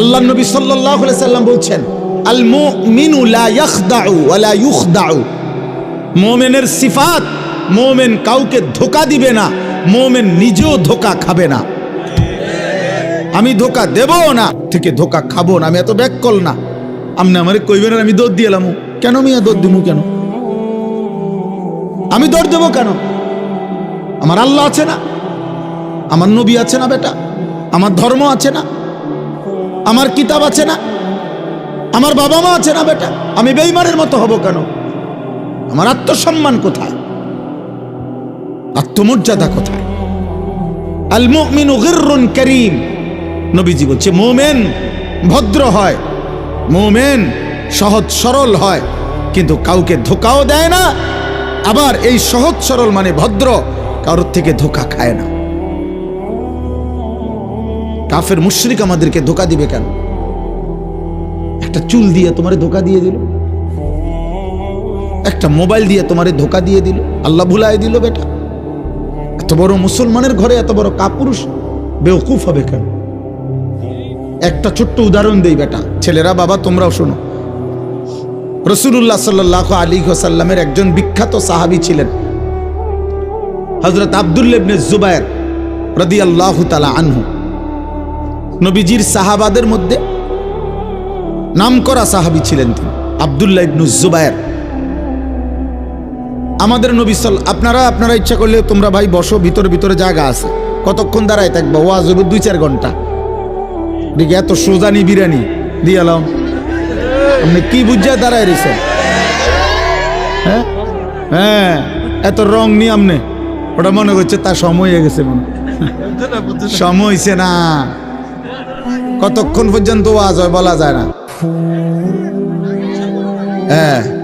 আল্লাহ নবী আলাইহি সাল্লাম বলছেন আল ইউখদাউ। মুমিনের সিফাত, মুমিন কাউকে ধোকা দিবে না, মুমিন নিজেও ধোকা খাবে না। আমি ধোকা দেবও না, থেকে ধোকা খাব না, আমি এত ব্যাককল না। আপনি আমারে কইবেন, আমি দৌড় দিয়ে এলাম কেন মিয়া দৌড় দিমু কেন? আমি দৌড় দেবো কেন? আমার আল্লাহ আছে না? আমার নবী আছে না বেটা? আমার ধর্ম আছে না? আমার কিতাব আছে না? আমার বাবা মা আছে না বেটা? আমি বেইমানের মতো হব কেন? আমার আত্মসম্মান কোথায়? আত্মমর্যাদা কোথায়? আল মুমিনু গিররুন করিম। নবীজি বলছে, মোমেন ভদ্র হয়, মোমেন সহজ সরল হয়, কিন্তু কাউকে ধোকাও দেয় না। আবার এই সহজ সরল মানে ভদ্র, কারোর থেকে ধোকা খায় না। কাফের মুশরিক আমাদেরকে ধোকা দিবে কেন? একটা চুল দিয়ে তোমারে ধোকা দিয়ে দিল। একটা মোবাইল দিয়ে তোমারে ধোকা দিয়ে দিল। আল্লাহ ভুলাই দিল বেটা। এত বড় মুসলমানের ঘরে এত বড় কাপুরুষ বেওকুফ হবে কেন? একটা ছোট্ট উদাহরণ দেই বেটা। ছেলেরা, বাবা, তোমরাও শোনো। রসুল্লাহ সাল্লাহ আলী সাল্লামের একজন বিখ্যাত সাহাবি ছিলেন। হজরত আবদুল্লেবনে জুবায়ের রদি আল্লাহ তালা আনহু। নবীজির সাহাবাদের মধ্যে নামকরা সাহাবি ছিলেন তিনি আবদুল্লাহ ইবনু জুবায়ের। আমাদের নবী সাল আপনারা আপনারা ইচ্ছা করলে তোমরা ভাই বসো ভিতরে ভিতরে জায়গা আছে। কতক্ষণ দাঁড়ায় থাকব? ওয়াজ হবে দুই চার ঘণ্টা। দেখি এত সোজানি বিরিয়ানি দিয়ে দিয়ালাম আপনি কি বুঝা দাঁড়ায় রয়েছেন হ্যাঁ? হ্যাঁ এত রং নি আপনি। ওটা মনে করছে তার সময় হয়ে গেছে মনে সময় হয়েছে না। কতক্ষণ পর্যন্ত ওয়াজ হয় বলা যায় না। হ্যাঁ।